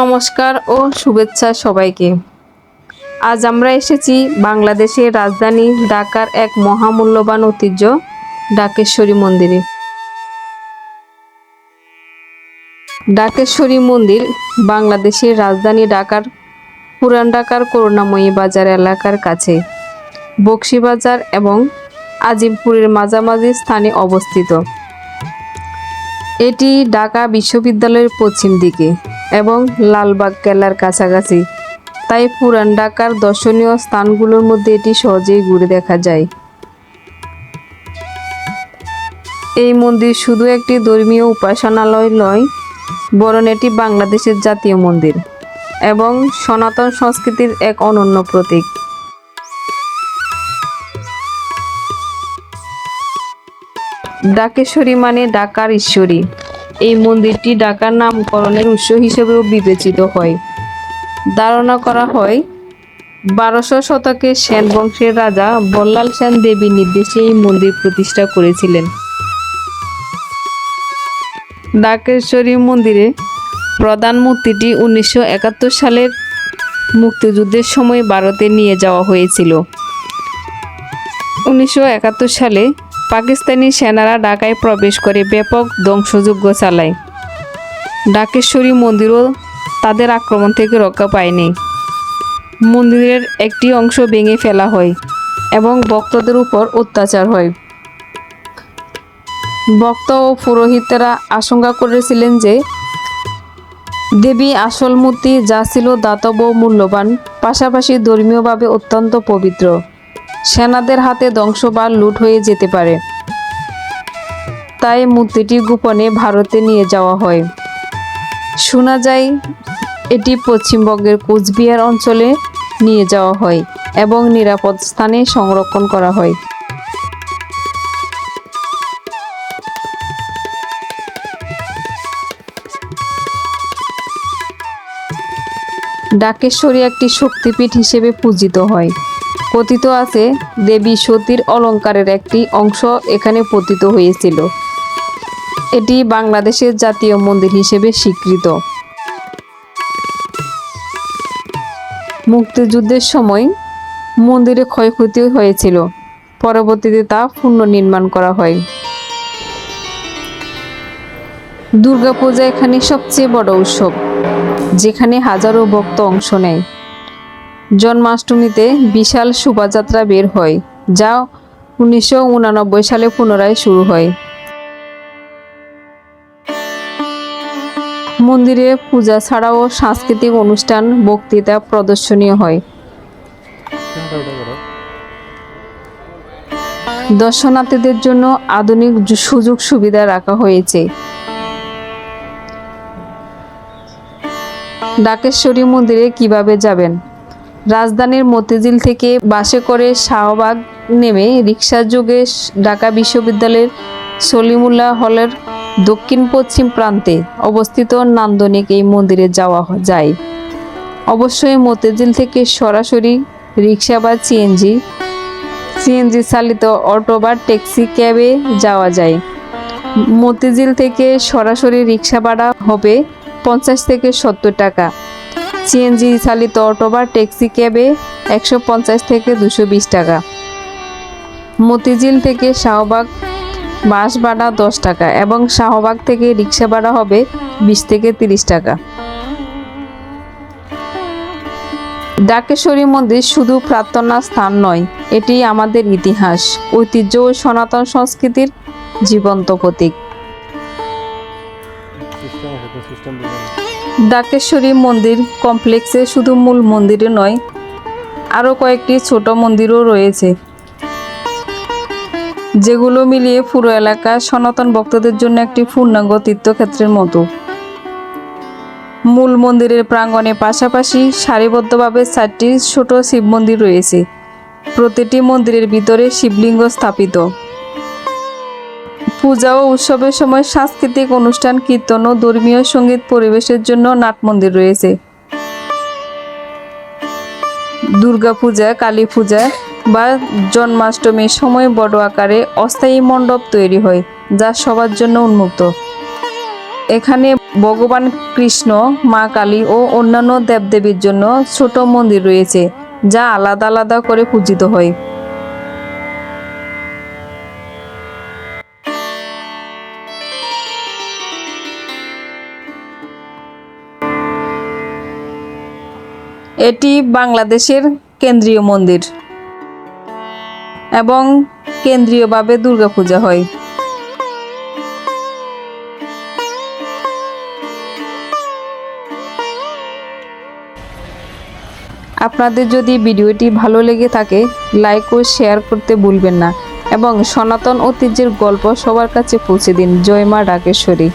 নমস্কার ও শুভেচ্ছা সবাইকে। আজ আমরা এসেছি বাংলাদেশের রাজধানী ঢাকার এক মহামূল্যবান ঐতিহ্য, ডাকেশ্বরী মন্দিরে। ডাকেশ্বরী মন্দির বাংলাদেশের রাজধানী ঢাকার পুরান ঢাকার করুণাময়ী বাজার এলাকার কাছে। বক্সিবাজার এবং আজিমপুরের মাঝামাঝি স্থানে অবস্থিত। এটি ঢাকা বিশ্ববিদ্যালয়ের পশ্চিম দিকে। এবং লালবাগ কেল্লার কাছাকাছি। তাই পুরান ঢাকার দর্শনীয় স্থানগুলোর মধ্যে এটি সহজেই ঘুরে দেখা যায়। এই মন্দির শুধু একটি ধর্মীয় উপাসনালয় নয়, বরং এটি বাংলাদেশের জাতীয় মন্দির এবং সনাতন সংস্কৃতির এক অনন্য প্রতীক। ডাকেশ্বরী মানে ডাকার ঈশ্বরী। এই মন্দিরটি ডাকার নামকরণের উৎস হিসেবেও বিবেচিত হয়। ধারণা করা হয়, বারোশো শতকে সেন বংশের রাজা বল্লাল সেন দেবীর নির্দেশে এই মন্দির প্রতিষ্ঠা করেছিলেন। ডাকেশ্বরী মন্দিরে প্রধান মূর্তিটি উনিশশো একাত্তর সালের মুক্তিযুদ্ধের সময় ভারতে নিয়ে যাওয়া হয়েছিল। উনিশশো একাত্তর সালে পাকিস্তানি সেনারা ঢাকায় প্রবেশ করে ব্যাপক ধ্বংসযজ্ঞ চালায়। ডাকেশ্বরী মন্দিরও তাদের আক্রমণ থেকে রক্ষা পায়নি। মন্দিরের একটি অংশ ভেঙে ফেলা হয় এবং ভক্তদের উপর অত্যাচার হয়। ভক্ত ও পুরোহিতেরা আশঙ্কা করেছিলেন যে দেবী আসল মূর্তি যা ছিল দাতব মূল্যবান, পাশাপাশি ধর্মীয়ভাবে অত্যন্ত পবিত্র। সেনাদের হাতে ধ্বংস বা লুট হয়ে যেতে পারে। তাই মূর্তিটি গোপনে ভারতে নিয়ে যাওয়া হয়। শোনা যায়, এটি পশ্চিমবঙ্গের কোচবিহার অঞ্চলে নিয়ে যাওয়া হয় এবং নিরাপদ স্থানে সংরক্ষণ করা হয়। ডাকেশ্বরী একটি শক্তিপীঠ হিসেবে পূজিত হয়। কথিত আছে, দেবী সতীর অলঙ্কারের একটি অংশ এখানে পতিত হয়েছিল। এটি বাংলাদেশের জাতীয় মন্দির হিসেবে স্বীকৃত। মুক্তিযুদ্ধের সময় মন্দিরে ক্ষয়ক্ষতি হয়েছিল। পরবর্তীতে তা পুনর্নির্মাণ করা হয়। দুর্গাপূজা এখানে সবচেয়ে বড় উৎসব, যেখানে হাজারো ভক্ত অংশ নেয়। জন্মাষ্টমীতে বিশাল শোভাযাত্রা বের হয়, যা উনিশশো সালে পুনরায় শুরু হয়। মন্দিরে পূজা ছাড়াও সাংস্কৃতিক অনুষ্ঠান, বক্তৃতা প্রদর্শনীয় হয়। দর্শনার্থীদের জন্য আধুনিক সুযোগ সুবিধা রাখা হয়েছে। ডাকেশ্বরী মন্দিরে কীভাবে যাবেন? রাজধানীর মতিঝিল থেকে বাসে করে শাহবাগ নেমে রিক্সা যোগে ঢাকা বিশ্ববিদ্যালয়ের সলিমুল্লাহ হলের দক্ষিণ পশ্চিম প্রান্তে অবস্থিত নান্দনিক এই মন্দিরে যাওয়া যায়। অবশ্যই মতিঝিল থেকে সরাসরি রিক্সা বা সিএনজি সিএনজি চালিত অটো বা ট্যাক্সি ক্যাবে যাওয়া যায়। মতিঝিল থেকে সরাসরি রিক্সা ভাড়া হবে পঞ্চাশ থেকে সত্তর টাকা। সিএনজি চালিত অটো বা ট্যাক্সি ক্যাবে একশো পঞ্চাশ থেকে দুশো বিশ টাকা। মতিঝিল থেকে শাহবাগ বাস ভাড়া দশ টাকা এবং শাহবাগ থেকে রিক্সা ভাড়া হবে বিশ থেকে তিরিশ টাকা। ডাকেশ্বরী মন্দির শুধু প্রার্থনা স্থান নয়, এটি আমাদের ইতিহাস, ঐতিহ্য ও সনাতন সংস্কৃতির জীবন্ত প্রতীক। ডাকেশ্বরী মন্দির কমপ্লেক্সে শুধু মূল মন্দিরে নয়, আরও কয়েকটি ছোট মন্দিরও রয়েছে। যেগুলো মিলিয়ে পুরো এলাকা সনাতন ভক্তদের জন্য একটি পূর্ণাঙ্গ তীর্থক্ষেত্রের মতো। মূল মন্দিরের প্রাঙ্গণে পাশাপাশি সারিবদ্ধভাবে চারটি ছোট শিব মন্দির রয়েছে। প্রতিটি মন্দিরের ভিতরে শিবলিঙ্গ স্থাপিত। পূজা ও উৎসবের সময় সাংস্কৃতিক অনুষ্ঠান, কীর্তন ও ধর্মীয় সংগীত পরিবেশের জন্য নাট মন্দির রয়েছে। দুর্গাপূজা কালী পূজা বা জন্মাষ্টমীর সময় বড় আকারে অস্থায়ী মণ্ডপ তৈরি হয়, যা সবার জন্য উন্মুক্ত। এখানে ভগবান কৃষ্ণ, মা কালী ও অন্যান্য দেবদেবীর জন্য ছোট মন্দির রয়েছে, যা আলাদা আলাদা করে পূজিত হয়। এটি বাংলাদেশের কেন্দ্রীয় মন্দির এবং কেন্দ্রীয়ভাবে দুর্গাপূজা হয়। আপনাদের যদি ভিডিওটি ভালো লেগে থাকে, লাইক ও শেয়ার করতে ভুলবেন না এবং সনাতন ঐতিহ্যের গল্প সবার কাছে পৌঁছে দিন। জয় মা ডাকেশ্বরী